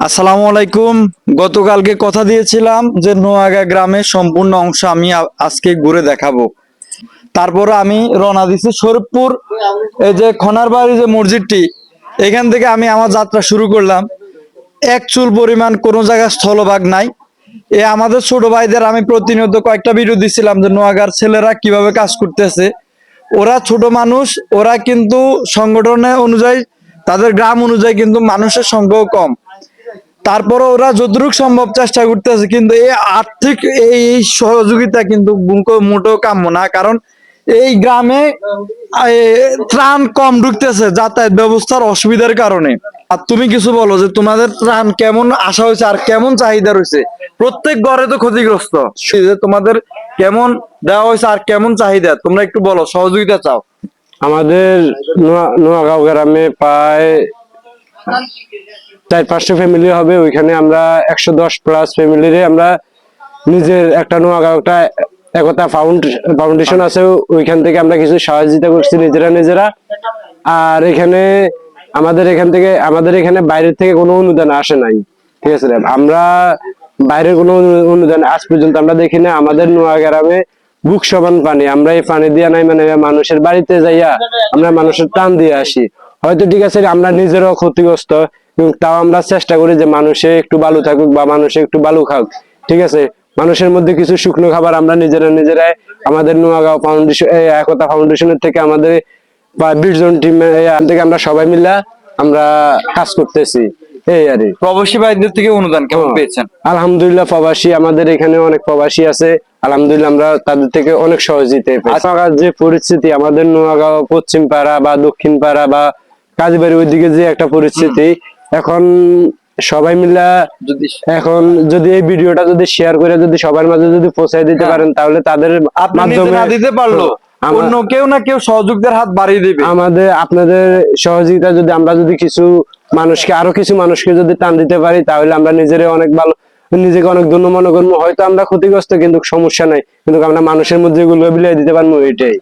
আসসালামু আলাইকুম। গতকালকে কথা দিয়েছিলাম যে নোয়াগা গ্রামের সম্পূর্ণ অংশ আমি আজকে ঘুরে দেখাবো। তারপরে আমি রওনা দিছি শরীফপুর এই যে খনার খনারবাড়ি যে মসজিদটি, এখান থেকে আমি আমার যাত্রা শুরু করলাম। এক চুল পরিমাণ কোনো জায়গায় স্থলভাগ নাই। এ আমাদের ছোট ভাইদের আমি প্রতিনিয়ত কয়েকটা ভিডিও দিছিলাম যে নোয়াগার ছেলেরা কীভাবে কাজ করতেছে। ওরা ছোট মানুষ, ওরা কিন্তু সংগঠনে অনুযায়ী, তাদের গ্রাম অনুযায়ী কিন্তু মানুষের সংখ্যাও কম। তারপরে ওরা যতটুকু সম্ভব চেষ্টা করতেছে, কিন্তু এই আর্থিক এই সহযোগিতা কিন্তু মোটেও কাম্য না, কারণ এই গ্রামে ত্রাণ কম ঢুকতেছে যাতায়াত ব্যবস্থার অসুবিধার কারণে। আর তুমি কিছু বলো যে তোমাদের ত্রাণ কেমন আশা হয়েছে আর কেমন চাহিদা রয়েছে? প্রত্যেক ঘরে তো ক্ষতিগ্রস্ত। যে তোমাদের কেমন দেওয়া হয়েছে আর কেমন চাহিদা, তোমরা একটু বলো, সহযোগিতা চাও। আমাদের নোয়া- নোয়াগাঁও গ্রামে প্রায় চার পাঁচশো ফ্যামিলি হবে, ওইখানে আমরা একশো দশ প্লাস ফ্যামিলিরে আমরা নিজের একটা নোয়াগাঁও একটা একতা ফাউন্ড ফাউন্ডেশন আছে, ওইখান থেকে আমরা কিছু সহযোগিতা করছি নিজেরা নিজেরা। আর এখানে আমাদের এখান থেকে, আমাদের এখানে বাইরের থেকে কোনো অনুদান আসে নাই, ঠিক আছে আমরা বাইরের কোনো অনুদান আজ পর্যন্ত আমরা দেখি না আমাদের নোয়া গ্রামে বুক সমান পানি, আমরা এই পানি দিয়া নাই মানে মানুষের বাড়িতে যাইয়া আমরা মানুষের টান দিয়ে আসি। হয়তো ঠিক আছে আমরা নিজেরও ক্ষতিগ্রস্ত তাও আমরা চেষ্টা করি যে মানুষে একটু বালু থাকুক বা মানুষে একটু বালু খাক ঠিক আছে? মানুষের মধ্যে কিছু শুকনো খাবার আমরা নিজেরা নিজেরাই আমাদের নোয়াগাঁও ফাউন্ডেশন একতা ফাউন্ডেশনের থেকে আমাদের বা বিশ জন টিম থেকে আমরা সবাই মিলে আমরা কাজ করতেছি। এই আর প্রবাসী ভাইদের থেকে অনুদান কেমন হ্যাঁ। পেয়েছেন? আলহামদুলিল্লাহ প্রবাসী আমাদের এখানে অনেক প্রবাসী আছে। আলহামদুলিল্লাহ আমরা তাদের থেকে অনেক সহযোগিতা পেয়েছি। যে পরিস্থিতি আমাদের নোয়াগাঁও পশ্চিম পাড়া বা দক্ষিণ পাড়া বা কাজবাড়ি ওইদিকে যে একটা পরিস্থিতি এখন সবাই মিলা যদি এখন যদি এই ভিডিওটা যদি শেয়ার করে যদি সবার মাঝে যদি পৌঁছায় দিতে হ্যাঁ। পারেন তাহলে তাদের না দিতে পারল অন্য কেউ না কেউ সহযোগিতার হাত বাড়িয়ে দিবে। আমাদের আপনাদের সহযোগিতা যদি আমরা যদি কিছু মানুষকে আরও কিছু মানুষকে যদি টান দিতে পারি তাহলে আমরা নিজেরাই অনেক ভালো নিজেকে অনেক ধন্য মনে করব। হয়তো আমরা ক্ষতিগ্রস্ত কিন্তু সমস্যা নাই। কিন্তু আমরা মানুষের মধ্যে এগুলো বিলিয়ে দিতে পারব এটাই।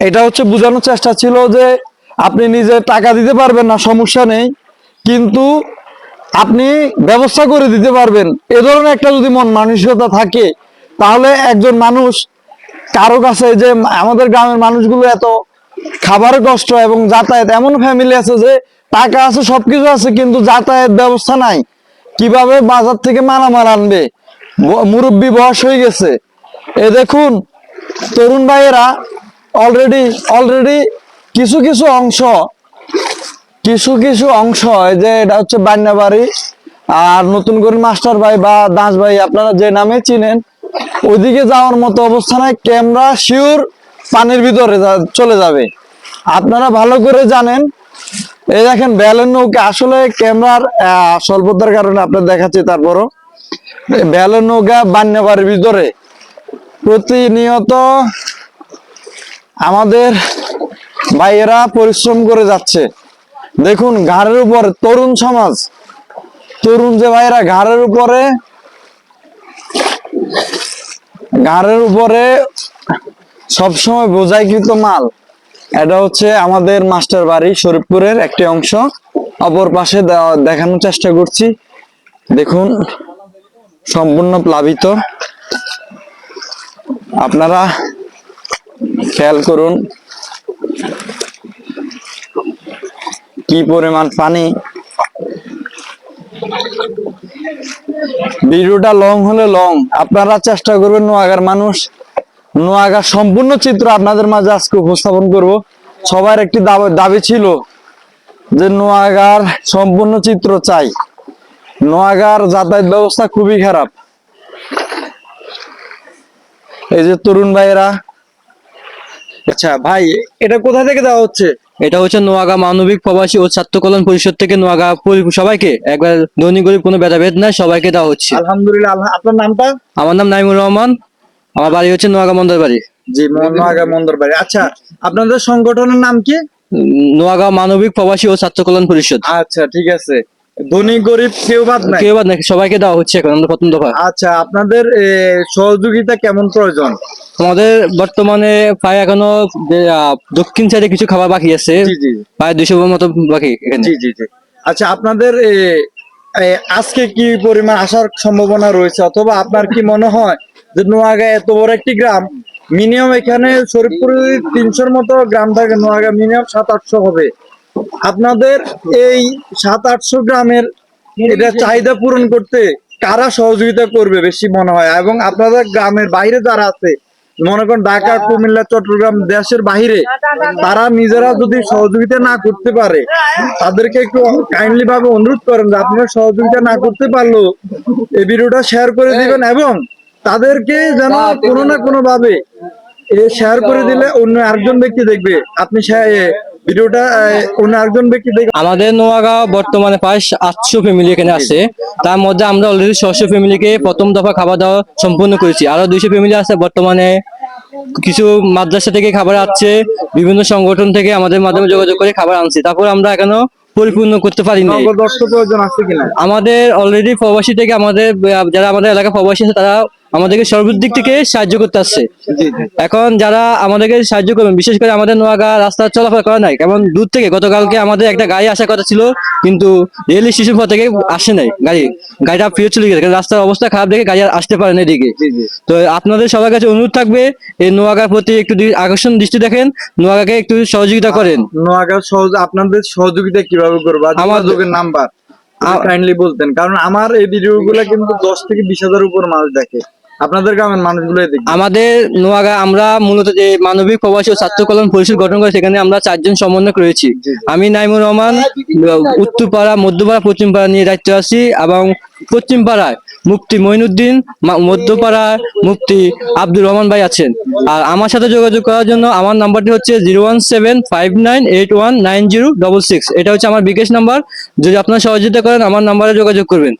এটা হচ্ছে বোঝানোর চেষ্টা ছিল যে আপনি নিজে টাকা দিতে পারবেন না সমস্যা নেই। কিন্তু আপনি ব্যবস্থা করে দিতে পারবেন। এ ধরনের একটা যদি মন মানসিকতা থাকে, তাহলে একজন মানুষ কারও কাছে যে আমাদের গ্রামের মানুষগুলো এত খাবারের কষ্ট এবং যাতায়াত, এমন ফ্যামিলি আছে যে টাকা আছে, সবকিছু আছে, কিন্তু যাতায়াত ব্যবস্থা নাই। কীভাবে বাজার থেকে মালামাল আনবে? মুরব্বী বয়স হয়ে গেছে। এ দেখুন, তরুণ ভাইয়েরা অলরেডি অলরেডি কিছু কিছু অংশ কিছু কিছু অংশ হয় যে এটা হচ্ছে বান্যাবাড়ি। আর নতুন করে মাস্টার ভাই বা দাস ভাই আপনারা যে নামে চিনেন, ওইদিকে যাওয়ার মতো অবস্থা নাই। ক্যামেরা শিওর পানির ভিতরে চলে যাবে। আপনারা ভালো করে জানেন। এই দেখেন ব্যালের নৌকা। আসলে ক্যামেরার স্বল্পতার কারণে আপনার দেখাচ্ছি তারপরও। ব্যালের নৌকা বান্যাবাড়ির ভিতরে। প্রতিনিয়ত আমাদের ভাইয়েরা পরিশ্রম করে যাচ্ছে। দেখুন, ঘাড়ের উপর তরুণ সমাজ, তরুণ যে ভাইয়েরা ঘাড়ের উপরে ঘাড়ের উপরে সবসময় বোঝাইকৃত মাল, এটা হচ্ছে আমাদের মাস্টার বাড়ি, শরীফপুরের একটি অংশ। অপর পাশে দেখানোর চেষ্টা করছি। দেখুন, সম্পূর্ণ প্লাবিত। আপনারা খেয়াল করুন কি পরিমাণ পানি? ভিডিওটা লং হলে লং আপনারা চেষ্টা করবেন নোয়াগার মানুষ। নোয়াগার সম্পূর্ণ চিত্র আপনাদের মাঝে আজকে উপস্থাপন করব। সবার একটি দাব- ছিল যে নোয়াগার সম্পূর্ণ চিত্র চাই। নোয়াগার যাতায়াত ব্যবস্থা খুবই খারাপ। এই যে তরুণ ভাইয়েরা। আচ্ছা ভাই, এটা কোথা থেকে দেওয়া হচ্ছে? এটা হচ্ছে নোয়াগা মানবিক প্রবাসী ও ছাত্র কল্যাণ পরিষদ থেকে নোয়াগা সবাইকে একবার ধনী গরিব কোনো ভেদাভেদ নাই সবাইকে দেওয়া হচ্ছে। আলহামদুলিল্লাহ আল্লাহ- আপনার নামটা? আমার নাম নাইমুর রহমান আমার বাড়ি হচ্ছে নোয়াগা মন্দার বাড়ি জি নোয়াগা মন্দর বাড়ি আচ্ছা আপনাদের সংগঠনের নাম কি? নোয়াগা মানবিক প্রবাসী ও ছাত্র কল্যাণ পরিষদ। আচ্ছা ঠিক আছে। ধনী গরিব কেউ বাদ নাই? কেউ বাদ নাকি সবাইকে দেওয়া হচ্ছে এখন প্রথম দফা। আচ্ছা আপনাদের সহযোগিতা কেমন প্রয়োজন? আমাদের বর্তমানে প্রায় এখনও দক্ষিণ সাইডে কিছু খাবার বাকি আছে। প্রায় দুইশো মতো বাকি এখানে। জি জি জি। আচ্ছা আপনাদের আজকে কি পরিমাণ আসার সম্ভাবনা রয়েছে? অথবা আপনার কি মনে হয় যে নোয়াগা এত বড় একটি গ্রাম মিনিমাম এখানে শরীরপুরে তিনশোর মতো গ্রাম থাকে নোয়াগা মিনিমাম সাত আটশো হবে। আপনাদের এই সাত আটশো গ্রামের এটা চাহিদা পূরণ করতে কারা সহযোগিতা করবে বেশি মনে হয়? এবং আপনাদের গ্রামের বাইরে যারা আছে মনে করেন ঢাকা কুমিল্লা চট্টগ্রাম দেশের বাহিরে তারা নিজেরা যদি সহযোগিতা না করতে পারে তাদেরকে একটু কাইন্ডলি ভাবে অনুরোধ করেন যে আপনারা সহযোগিতা না করতে পারলেও এই ভিডিওটা শেয়ার করে দিবেন এবং তাদেরকে যেন কোনো না কোনো ভাবে শেয়ার করে দিলে অন্য আরেকজন ব্যক্তি দেখবে। আপনি ভিডিওটা অন্য আরেকজন ব্যক্তি আমাদের নোয়াগাঁও বর্তমানে প্রায় আটশো ফ্যামিলি এখানে আছে। তার মধ্যে আমরা অলরেডি ছশো ফ্যামিলিকে প্রথম দফা খাবার দাওয়া সম্পূর্ণ করেছি। আরও দুইশো ফ্যামিলি আছে বর্তমানে। কিছু মাদ্রাসা থেকে খাবার আসছে বিভিন্ন সংগঠন থেকে আমাদের মাধ্যমে যোগাযোগ করে খাবার আনছি। তারপর আমরা এখনও পরিপূর্ণ করতে পারিনি আমাদের অলরেডি প্রবাসী থেকে আমাদের যারা আমাদের এলাকা প্রবাসী আছে তারা আমাদেরকে সর্বদিক থেকে সাহায্য করতে আসছে। এখন যারা আমাদেরকে সাহায্য করবেন বিশেষ করে আমাদের নোয়াগা রাস্তা চলাফেরা করা নাই কারণ দূর থেকে গতকালকে আমাদের একটা গাড়ি আসার কথা ছিল কিন্তু রেল স্টেশন পর থেকে আসে নাই গাড়ি। গাড়িটা ফিরে চলে গেছে রাস্তার অবস্থা খারাপ দেখে গাড়ি আর আসতে পারে না এদিকে। তো আপনাদের সবার কাছে অনুরোধ থাকবে এই নোয়াগার প্রতি একটু আকর্ষণ দৃষ্টি দেখেন নোয়াগাকে একটু সহযোগিতা করেন। নোয়াগা সহজ আপনাদের সহযোগিতা কীভাবে করব? আমার- যোগাযোগের নাম্বার। কাইন্ডলি বলতেন কারণ আমার এই ভিডিও গুলা কিন্তু দশ থেকে বিশ হাজার উপর মানুষ দেখে। আপনাদের গ্রামের মানুষগুলো আমাদের নোয়াগা আমরা মূলত যে মানবিক প্রবাসী ও ছাত্র কল্যাণ পরিষদ গঠন করে সেখানে আমরা চারজন সমন্বয়ক রয়েছি। আমি নাইমুর রহমান উত্তরপাড়া মধ্যপাড়া পশ্চিমপাড়া নিয়ে দায়িত্ব আছি এবং পশ্চিমপাড়ায় মুফতি মঈনুদ্দিন মধ্যপাড়ায় মুফতি আব্দুর রহমান ভাই আছেন। আর আমার সাথে যোগাযোগ করার জন্য আমার নাম্বারটি হচ্ছে zero one seven five nine eight one nine zero double six. এটা হচ্ছে আমার বিকেশ নাম্বার। যদি আপনারা সহযোগিতা করেন আমার নাম্বারে যোগাযোগ করবেন।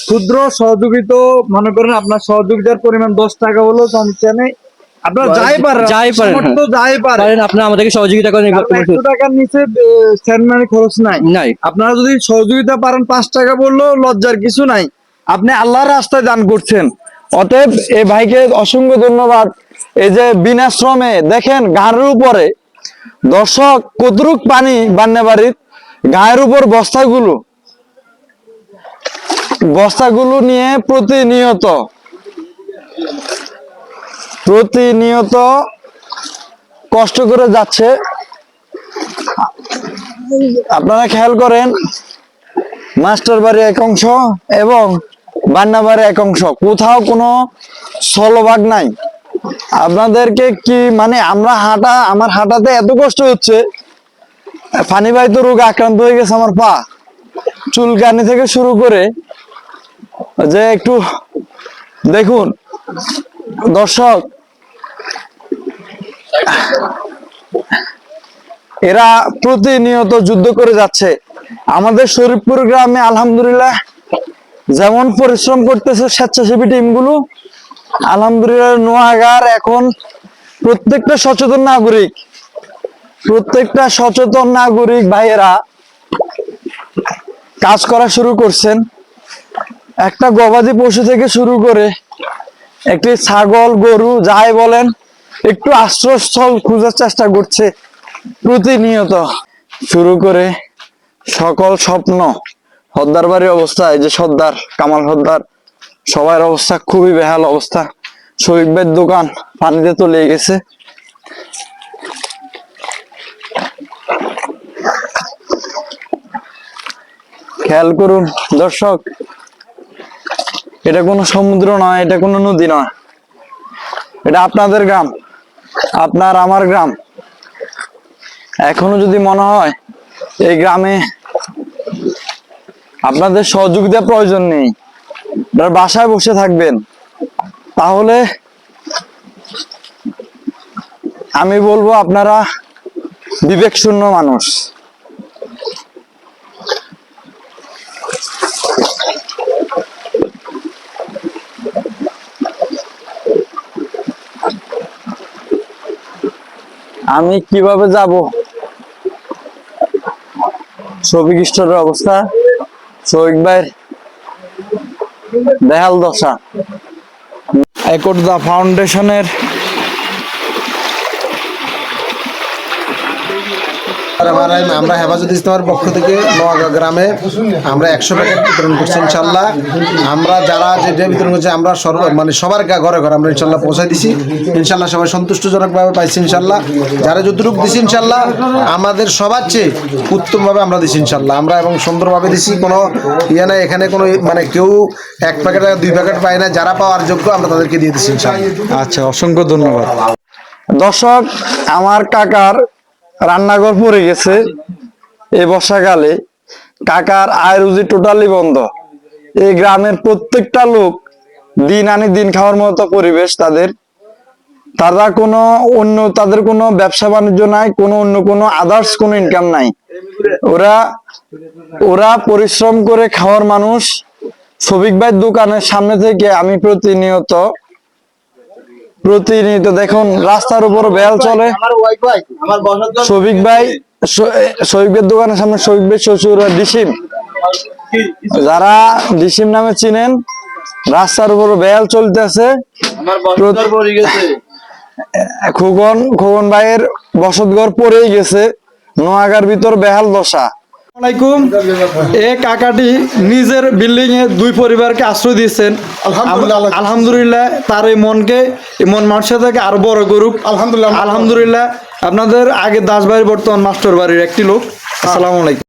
ক্ষুদ্র সহযোগিতা মনে করেন আপনার সহযোগিতার পরিমাণ দশ টাকা হলেও সমস্যা নেই আপনারা যাই পারেন যাই পারেন, হ্যাঁ। সামর্থ্য যাই পারেন। আপনারা আমাদেরকে সহযোগিতা করেন একশো টাকার নিচে স্যান্ডম্যান খরচ নাই। নাই। আপনারা যদি সহযোগিতা পারেন পাঁচ টাকা বললেও লজ্জার কিছু নাই। আপনি আল্লাহর রাস্তায় দান করছেন। অতএব এই ভাইকে অসংখ্য ধন্যবাদ। এই যে বিনা শ্রমে দেখেন গাড়ির উপরে দর্শক কতরুক পানি বান্নে বাড়ির গায়ের উপর বস্তাগুলো। বস্তাগুলো নিয়ে প্রতিনিয়ত প্রতিনিয়ত কষ্ট করে যাচ্ছে। আপনারা খেয়াল করেন, মাস্টার বাড়ি এক অংশ এবং বান্না বাড়ি এক অংশ, কোথাও কোনো স্থলভাগ নাই। আপনাদেরকে কি মানে আমরা হাঁটা, আমার হাঁটাতে এত কষ্ট হচ্ছে, ফানি তো রোগ আক্রান্ত হয়ে গেছে আমার পা। চুলকানি থেকে শুরু করে যে একটু দেখুন, দর্শক, এরা প্রতিনিয়ত যুদ্ধ করে যাচ্ছে। আমাদের শরীফপুর গ্রামে আলহামদুলিল্লাহ যেমন পরিশ্রম করতেছে স্বেচ্ছাসেবী টিমগুলো, আলহামদুলিল্লাহ নোয়াগার এখন প্রত্যেকটা সচেতন নাগরিক, প্রত্যেকটা সচেতন নাগরিক ভাইয়েরা কাজ করা শুরু করছেন। একটা গবাদি পশু থেকে শুরু করে একটি ছাগল, গরু, যাই বলেন, একটু আশ্রয়স্থল খোঁজার চেষ্টা করছে প্রতিনিয়ত। শুরু করে সকল স্বপ্ন হদ্দার বাড়ির অবস্থা, এই যে সর্দার, কামাল হদ্দার সবার অবস্থা খুবই বেহাল অবস্থা। ভাইয়ের দোকান পানিতে তলিয়ে গেছে। খেয়াল করুন, দর্শক এটা কোনো সমুদ্র নয়, এটা কোনো নদী নয়। এটা আপনাদের গ্রাম, আপনার আমার গ্রাম। এখনও যদি মনে হয়, এই গ্রামে আপনাদের সহযোগিতা প্রয়োজন নেই, আপনারা বাসায় বসে থাকবেন, তাহলে আমি বলব আপনারা বিবেক শূন্য মানুষ। আমি কীভাবে যাব? শফিক স্টোরের অবস্থা? শফিক ভাইয়ের দেহাল দশা। একটদা ফাউন্ডেশনের আমরা হেফাজত ইসলামের পক্ষ থেকে নোয়াগা গ্রামে আমরা একশো প্যাকেট বিতরণ করছি ইনশাল্লাহ। আমরা যারা যেটা বিতরণ করছি আমরা সর্ব মানে সবার গা- ঘরে ঘরে আমরা ইনশাল্লাহ পৌঁছাই দিছি। ইনশাল্লাহ সবাই সন্তুষ্টজনকভাবে পাইছি ইনশাল্লাহ। যারা যতটুকু দিছি ইনশাল্লাহ আমাদের সবার চেয়ে উত্তমভাবে আমরা দিছি ইনশাল্লাহ। আমরা এবং সুন্দরভাবে দিছি কোনো ইয়ে নাই এখানে কোনো মানে কেউ এক প্যাকেট দুই প্যাকেট পায় না যারা পাওয়ার যোগ্য আমরা তাদেরকে দিয়ে দিছি ইনশাল্লাহ। আচ্ছা অসংখ্য ধন্যবাদ। দর্শক আমার কাকার রান্নাঘর পড়ে গেছে। এই বর্ষাকালে কাকার আয় রুজি টোটালি বন্ধ। এই গ্রামের প্রত্যেকটা লোক দিন আনি দিন খাওয়ার মতো পরিবেশ তাদের। তারা কোনো অন্য, তাদের কোনো ব্যবসা বাণিজ্য নাই, কোনো অন্য কোনো আদার্স কোনো ইনকাম নাই। ওরা ওরা পরিশ্রম করে খাওয়ার মানুষ। সবিক ভাই দোকানের সামনে থেকে আমি প্রতিনিয়ত প্রতিনিয়ত দেখুন রাস্তার উপর বেল চলে। শফিক ভাই শফিকের দোকানের সামনে শফিক ভাই শ্বশুর ডিসিম। যারা ডিসিম নামে চিনেন রাস্তার উপর বেল চলতেছে। খোকন খোকন ভাইয়ের বসতঘর পড়েই গেছে। নোয়াগার ভিতর বেহাল দশা। আলাইকুম এ কাকাটি নিজের বিল্ডিং এ দুই পরিবারকে আশ্রয় দিয়েছেন আলহামদুলিল্লাহ। আলহামদুলিল্লাহ তার এই মনকে মন মানুষের থেকে আরও বড় করুক আলহামদুলিল্লাহ। আলহামদুলিল্লাহ আপনাদের আগে দাস বাড়ির বর্তমান মাস্টার বাড়ির একটি লোক আসসালামু আলাইকুম